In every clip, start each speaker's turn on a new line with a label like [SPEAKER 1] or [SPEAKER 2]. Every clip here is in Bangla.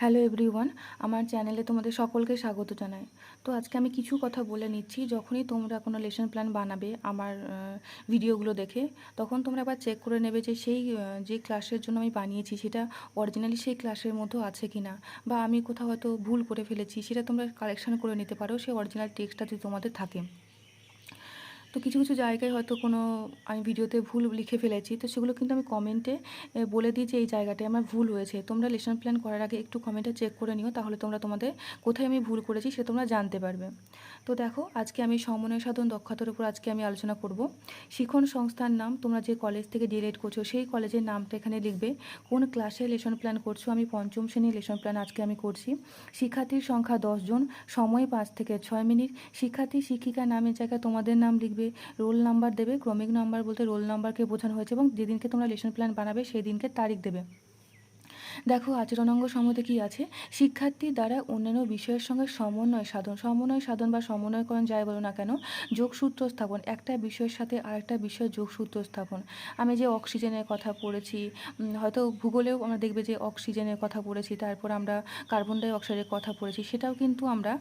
[SPEAKER 1] হ্যালো এভরিওয়ান আমার চ্যানেলে তোমাদের সকলকে স্বাগত জানাই। তো আজকে আমি কিছু কথা বলে নিচ্ছি, যখনই তোমরা কোনো লেসন প্ল্যান বানাবে আমার ভিডিওগুলো দেখে, তখন তোমরা আবার চেক করে নেবে যে সেই যে ক্লাসের জন্য আমি বানিয়েছি, সেটা অরিজিনালি সেই ক্লাসের মতো আছে কি না বা আমি কোথাও হয়তো ভুল করে ফেলেছি, সেটা তোমরা কালেকশন করে নিতে পারো, সেই অরিজিনাল টেক্সটটা যদি তোমাদের থাকে। তো কিছু কিছু জায়গায় হয়তো কোনো, আমি ভিডিওতে ভুল লিখে ফেলেছি, তো সেগুলো কিন্তু আমি কমেন্টে বলে দিই যে এই জায়গাটায় আমার ভুল হয়েছে। তোমরা লেসন প্ল্যান করার আগে একটু কমেন্টে চেক করে নিও, তাহলে তোমরা তোমাদের কোথায় আমি ভুল করেছি সেটা তোমরা জানতে পারবে। তো দেখো, আজকে আমি সমন্বয় সাধন দক্ষতার উপর আজকে আমি আলোচনা করব। শিখন সংস্থার নাম, তোমরা যে কলেজ থেকে ডিএলএড করছ, সেই কলেজের নামটা এখানে লিখবে। কোন ক্লাসে লেসন প্ল্যান করছ? আমি পঞ্চম শ্রেণির লেসন প্ল্যান আজকে আমি করছি। শিক্ষার্থীর সংখ্যা জন, সময় পাঁচ থেকে ছয় মিনিট। শিক্ষার্থী শিক্ষিকা নামের জায়গায় তোমাদের নাম লিখবে রোল নাম্বার দেবে, ক্রমিক নাম্বার বলতে রোল নাম্বারকে বোঝানো হয়েছে এবং যেদিনকে তোমরা লেশন প্ল্যান বানাবে সেই দিনকে তারিখ দেবে। দেখো, আচরণাঙ্গ সম্বন্ধে কী আছে? শিক্ষার্থী দ্বারা অন্যান্য বিষয়ের সঙ্গে সমন্বয় সাধন সমন্বয় সাধন বা সমন্বয়করণ যাই বলো না কেন, যোগসূত্র স্থাপন, একটা বিষয়ের সাথে আরেকটা বিষয়ের যোগসূত্র স্থাপন। আমি যে অক্সিজেনের কথা পড়েছি হয়তো ভূগোলেও আমরা দেখবে যে অক্সিজেনের কথা পড়েছি, তারপর আমরা কার্বন ডাই অক্সাইডের কথা পড়েছি, সেটাও কিন্তু আমরা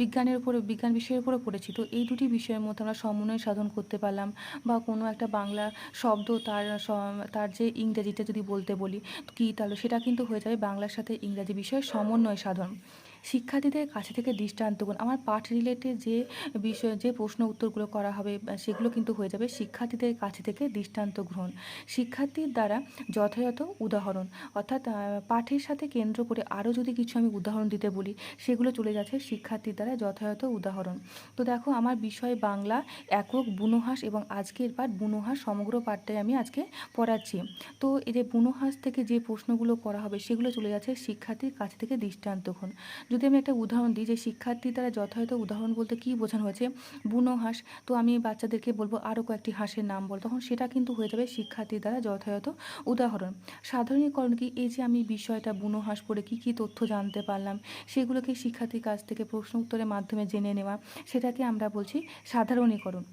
[SPEAKER 1] বিজ্ঞানের উপরে, বিজ্ঞান বিষয়ের উপরে পড়েছি। তো এই দুটি বিষয়ের মধ্যে আমরা সমন্বয় সাধন করতে পারলাম বা কোনো একটা বাংলা শব্দ তার তার যে ইংরেজিটা যদি বলতে বলি, কী তাহলে সেটা কিন্তু হয়ে যাবে বাংলার সাথে ইংরাজি বিষয়ের সমন্বয় সাধন। শিক্ষার্থীদের কাছে থেকে দৃষ্টান্ত দৃষ্টান্তগুণ আমার পাঠ রিলেটেড যে বিষয়, যে প্রশ্ন উত্তরগুলো করা হবে সেগুলো কিন্তু হয়ে যাবে। শিক্ষার্থীদের কাছে থেকে দৃষ্টান্ত গ্রহণ। শিক্ষার্থীর দ্বারা যথাযথ উদাহরণ। অর্থাৎ পাঠের সাথে কেন্দ্র করে আরও যদি কিছু আমি উদাহরণ দিতে বলি, সেগুলো চলে যাচ্ছে শিক্ষার্থীর দ্বারা যথাযথ উদাহরণ। তো দেখো, আমার বিষয় বাংলা একক বুনোহাস এবং আজকের পাঠ বুনোহাস সমগ্র পাঠটাই আমি আজকে পড়াচ্ছি। তো এই যে বুনোহাস থেকে যে প্রশ্নগুলো করা হবে, সেগুলো চলে যাচ্ছে শিক্ষার্থীর কাছ থেকে দৃষ্টান্ত দৃষ্টান্তক্ষণ যদি আমি একটা উদাহরণ দিই যে শিক্ষার্থী দ্বারা যথাযথ উদাহরণ বলতে কী বোঝানো হয়েছে? বুনো হাঁস। তো আমি বাচ্চাদেরকে বলব আরও কয়েকটি হাঁসের নাম বল। তখন সেটা কিন্তু হয়ে যাবে শিক্ষার্থী দ্বারা যথাযথ উদাহরণ। সাধারণীকরণ কি? এই যে আমি বিষয়টা বুনো হাঁস পড়ে কী কী তথ্য জানতে পারলাম, সেগুলোকে শিক্ষার্থীর কাছ থেকে প্রশ্ন উত্তরের মাধ্যমে জেনে নেওয়া, সেটাকে আমরা বলছি সাধারণীকরণ।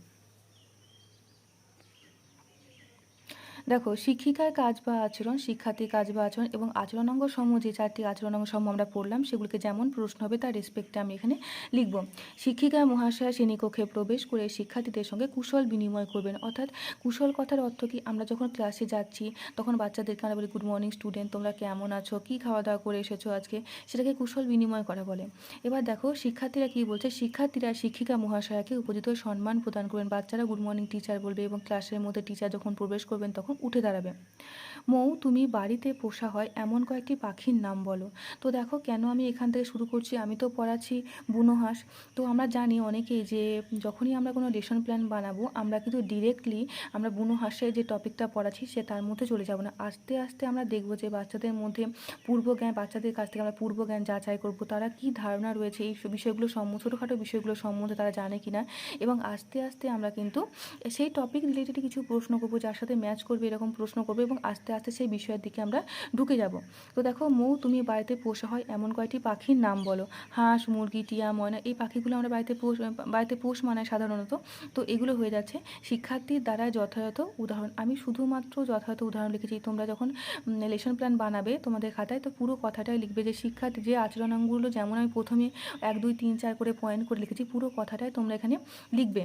[SPEAKER 1] দেখো, শিক্ষিকার কাজ বা আচরণ, শিক্ষার্থীর কাজ বা আচরণ এবং আচরণাঙ্গ সমূহ যে চারটি আচরণাঙ্গ সমূহ আমরা পড়লাম, সেগুলিকে যেমন প্রশ্ন হবে তার রেসপেক্টে আমি এখানে লিখব। শিক্ষিকা, মহাশয়া, শ্রেণীকক্ষে প্রবেশ করে শিক্ষার্থীদের সঙ্গে কুশল বিনিময় করবেন। অর্থাৎ কুশল কথার অর্থ কি? আমরা যখন ক্লাসে যাচ্ছি, তখন বাচ্চাদেরকে আমরা বলি গুড মর্নিং স্টুডেন্ট তোমরা কেমন আছো? কী খাওয়া দাওয়া করে এসেছ আজকে? সেটাকে কুশল বিনিময় করা বলে। এবার দেখো, শিক্ষার্থীরা কি বলছে? শিক্ষার্থীরা শিক্ষিকা, মহাশয়াকে উপযুক্ত সম্মান প্রদান করবেন। বাচ্চারা গুড মর্নিং টিচার বলবে এবং ক্লাসের মধ্যে টিচার যখন প্রবেশ করবেন, তখন উঠে দাঁড়াবে। মৌ, তুমি বাড়িতে পোষা হয় এমন কয়েকটি পাখির নাম বলো। তো দেখো কেন আমি এখান থেকে শুরু করছি, আমি তো পড়াচ্ছি বুনো হাঁস। তো আমরা জানি অনেকেই যে যখনই আমরা কোনো লেসন প্ল্যান বানাবো, আমরা কিন্তু ডিরেক্টলি আমরা বুনো হাঁসের যে টপিকটা পড়াচ্ছি, সে তার মধ্যে চলে যাব না। আস্তে আস্তে আমরা দেখব যে বাচ্চাদের মধ্যে পূর্ব জ্ঞান বাচ্চাদের কাছ থেকে আমরা পূর্ব জ্ঞান যাচাই করব। তারা কি ধারণা রয়েছে, এই বিষয়গুলো সম্বন্ধে ছোটোখাটো বিষয়গুলো সম্বন্ধে তারা জানে কি না এবং আস্তে আস্তে আমরা কিন্তু সেই টপিক রিলেটেড কিছু প্রশ্ন করব, যার সাথে ম্যাচ করবে এরকম প্রশ্ন করবে এবং আস্তে আস্তে সেই বিষয়ের দিকে আমরা ঢুকে যাব। তো দেখো, মৌ, তুমি বাড়িতে পোষা হয় এমন কয়েকটি পাখির নাম বলো? হাঁস, মুরগি, টিয়া, ময়না, এই পাখিগুলো আমরা বাড়িতে পোষ বাড়িতে পোষ মানায় সাধারণত। তো এগুলো হয়ে যাচ্ছে। শিক্ষার্থীর দ্বারা যথাযথ উদাহরণ। আমি শুধুমাত্র যথাযথ উদাহরণ লিখেছি। তোমরা যখন লেসন প্ল্যান বানাবে তোমাদের খাতায়, তো পুরো কথাটাই লিখবে যে শিক্ষার্থী যে আচরণাঙ্গগুলো যেমন আমি প্রথমে এক, দুই, তিন, চার করে পয়েন্ট করে লিখেছি, পুরো কথাটাই তোমরা এখানে লিখবে।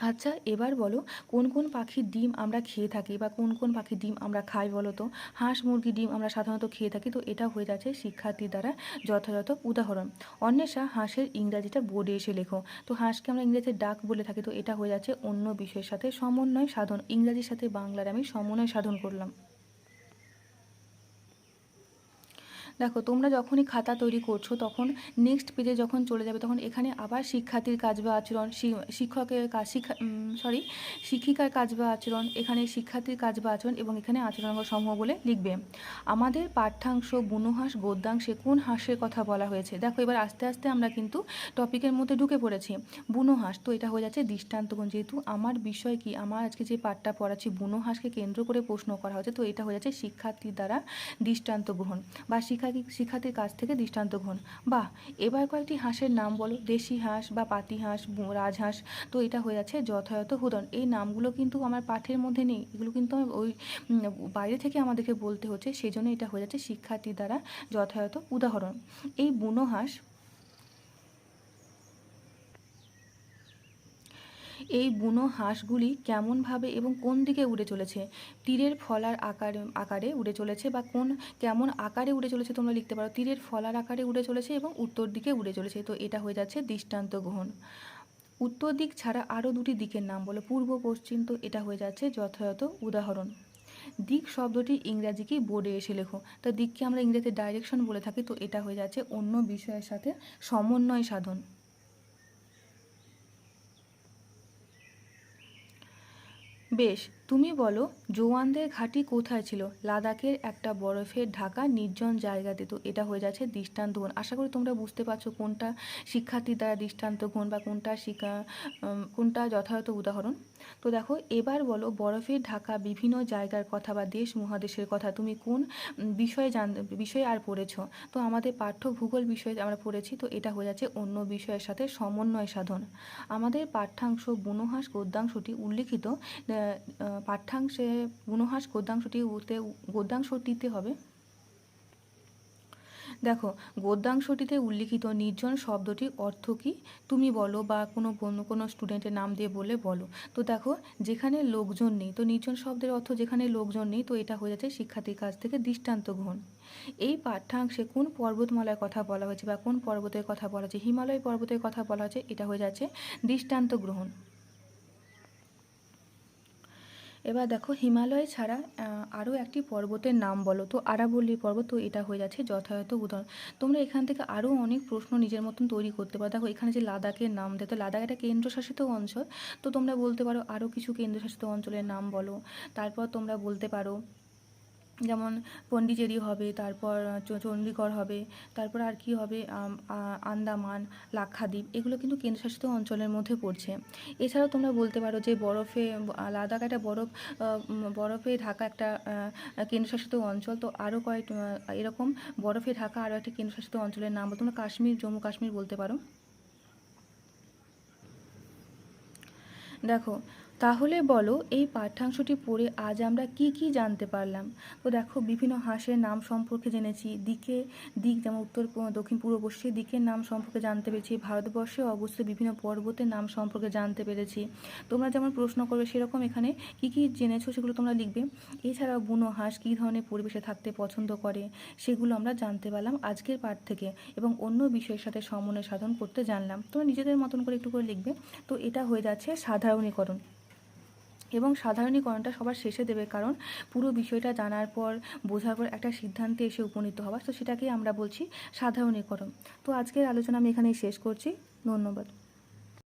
[SPEAKER 1] আচ্ছা এবার বলো, কোন কোন পাখির ডিম আমরা খেয়ে থাকি বা কোন কোন পাখির ডিম আমরা খাই বলো তো? হাঁস মুরগি ডিম আমরা সাধারণত খেয়ে থাকি, তো এটা হয়ে যাচ্ছে শিক্ষার্থীর দ্বারা যথাযথ উদাহরণ। অন্বেষা, হাঁসের ইংরাজিটা বোর্ডে এসে লেখো। তো হাঁসকে আমরা ইংরেজিতে ডাক বলে থাকি, তো এটা হয়ে যাচ্ছে অন্য বিষয়ের সাথে সমন্বয় সাধন। ইংরাজির সাথে বাংলার আমি সমন্বয় সাধন করলাম। দেখো, তোমরা যখনই খাতা তৈরি করছ, তখন নেক্সট পেজে যখন চলে যাবে, তখন এখানে আবার শিক্ষার্থীর কাজ বা আচরণ শিক্ষকের কাজ, শিক্ষা সরি শিক্ষিকার কাজ বা আচরণ, এখানে শিক্ষার্থীর কাজ বা আচরণ এবং এখানে আচরণাঙ্গ সমূহ বলে লিখবে। আমাদের পাঠ্যাংশ বুনোহাঁস, গদ্যাংশে কোন হাঁসের কথা বলা হয়েছে? দেখো, এবার আস্তে আস্তে আমরা কিন্তু টপিকের মধ্যে ঢুকে পড়েছি। বুনো হাঁস তো এটা হয়ে যাচ্ছে দৃষ্টান্তগুণ। যেহেতু আমার বিষয় কি, আমার আজকে যে পাঠটা পড়াচ্ছি বুনো হাঁসকে কেন্দ্র করে প্রশ্ন করা হয়েছে, তো এটা হয়ে যাচ্ছে শিক্ষার্থীর দ্বারা দৃষ্টান্ত গ্রহণ বা শিক্ষা শিক্ষার্থী শিক্ষার্থীর কাছ থেকে দৃষ্টান্ত গ্রহণ বা এবার কয়েকটি হাঁসের নাম বলো। দেশি হাঁস বা পাতি হাঁস রাজহাঁস তো এটা হয়ে যাচ্ছে যথাযথ উদাহরণ। এই নামগুলো কিন্তু আমার পাঠের মধ্যে নেই। এগুলো কিন্তু ওই বাইরে থেকে আমাদেরকে বলতে হচ্ছে। সেই জন্য এটা হয়ে যাচ্ছে শিক্ষার্থী দ্বারা যথাযথ উদাহরণ। এই বুনো হাঁস এই বুনো হাঁসগুলি কেমনভাবে এবং কোন দিকে উড়ে চলেছে? তীরের ফলার আকার, আকারে উড়ে চলেছে বা কোন, কেমন আকারে উড়ে চলেছে তোমরা লিখতে পারো। তীরের ফলার আকারে উড়ে চলেছে এবং উত্তর দিকে উড়ে চলেছে। তো এটা হয়ে যাচ্ছে দৃষ্টান্ত গ্রহণ। উত্তর দিক ছাড়া আরও দুটি দিকের নাম বলো। পূর্ব, পশ্চিম, তো এটা হয়ে যাচ্ছে যথাযথ উদাহরণ। দিক শব্দটি ইংরাজি কি? বোর্ডে এসে লেখো। তো দিককে আমরা ইংরেজিতে ডাইরেকশন বলে থাকি। তো এটা হয়ে যাচ্ছে অন্য বিষয়ের সাথে সমন্বয় সাধন। বেশ তুমি বলো, জোয়ানদের ঘাঁটি কোথায় ছিল? লাদাখের একটা বরফের ঢাকা নির্জন জায়গাতে তো এটা হয়ে যাচ্ছে দৃষ্টান্ত গুণ। আশা করি তোমরা বুঝতে পারছ কোনটা শিক্ষার্থীর দ্বারা দৃষ্টান্ত গুণ বা কোনটা শিক্ষা কোনটা যথাযথ উদাহরণ। তো দেখো, এবার বলো, বরফের ঢাকা বিভিন্ন জায়গার কথা বা দেশ মহাদেশের কথা তুমি কোন বিষয়ে জান, বিষয়ে আর পড়েছো? তো আমাদের পাঠ্য ভূগোল বিষয়ে আমরা পড়েছি, তো এটা হয়ে যাচ্ছে অন্য বিষয়ের সাথে সমন্বয় সাধন। আমাদের পাঠ্যাংশ বুনোহাস গদ্যাংশটি উল্লিখিত পাঠ্যাংশে বুনোহাস গদ্যাংশটি উতে, গদ্যাংশটিতে হবে। দেখো, গদ্যাংশটিতে উল্লিখিত নির্জন শব্দটির অর্থ কী? তুমি বলো বা কোনো কোনো স্টুডেন্টের নাম দিয়ে বলে বলো। তো দেখো, যেখানে লোকজন নেই, তো নির্জন শব্দের অর্থ যেখানে লোকজন নেই, তো এটা হয়ে যাচ্ছে শিক্ষার্থীর কাছ থেকে দৃষ্টান্ত গ্রহণ। এই পাঠ্যাংশে কোন পর্বতমালার কথা বলা হয়েছে বা কোন পর্বতের কথা বলা হয়েছে, হিমালয় পর্বতের কথা বলা হয়েছে, এটা হয়ে যাচ্ছে দৃষ্টান্ত গ্রহণ। এবার দেখো হিমালয় ছাড়া আরও একটি পর্বতের নাম বলো। তো আরাবল্লী পর্বত, তো এটা হয়ে যাচ্ছে যথাযথ উদাহরণ। তোমরা এখান থেকে আরও অনেক প্রশ্ন নিজের মতন তৈরি করতে পারো। দেখো এখানে যে লাদাখের নাম দেয় তো লাদাখ একটা কেন্দ্রশাসিত অঞ্চল। তো তোমরা বলতে পারো আরও কিছু কেন্দ্রশাসিত অঞ্চলের নাম বলো। তারপর তোমরা বলতে পারো যেমন পন্ডিচেরি হবে, তারপর চণ্ডীগড় হবে, তারপর আর কি হবে আন্দামান, লাক্ষাদ্বীপ, এগুলো কিন্তু কেন্দ্রশাসিত অঞ্চলের মধ্যে পড়ছে এছাড়াও তোমরা বলতে পারো যে বরফে লাদাখ একটা বরফ বরফে ঢাকা একটা কেন্দ্রশাসিত অঞ্চল তো আরও কয়েক এরকম বরফে ঢাকা আরও একটা কেন্দ্রশাসিত অঞ্চলের নাম। তোমরা কাশ্মীর, জম্মু কাশ্মীর বলতে পারো দেখো তাহলে বলো, এই পাঠ্যাংশটি পড়ে আজ আমরা কি কি জানতে পারলাম? তো দেখো, বিভিন্ন হাঁসের নাম সম্পর্কে জেনেছি। দিকে দিক, যেমন উত্তর দক্ষিণ, পূর্ব, পশ্চিম, দিকের নাম সম্পর্কে জানতে পেরেছি। ভারতবর্ষে অবস্থিত বিভিন্ন পর্বতের নাম সম্পর্কে জানতে পেরেছি। তোমরা যেমন প্রশ্ন করবে, সেরকম এখানে কি কি জেনেছো সেগুলো তোমরা লিখবে। এছাড়াও বুনো হাঁস কী ধরনের পরিবেশে থাকতে পছন্দ করে, সেগুলো আমরা জানতে পারলাম আজকের পাঠ থেকে এবং অন্য বিষয়ের সাথে সমন্বয় সাধন করতে জানলাম। তোমরা নিজেদের মতন করে একটু করে লিখবে। তো এটা হয়ে যাচ্ছে সাধারণীকরণ। এবং সাধারণীকরণটা সবার শেষে দেবে, কারণ পুরো বিষয়টা জানার পর, বোঝার পর একটা সিদ্ধান্তে এসে উপনীত হওয়া। তো সেটাকেই আমরা বলছি সাধারণীকরণ। তো আজকের আলোচনা আমি এখানেই শেষ করছি। ধন্যবাদ।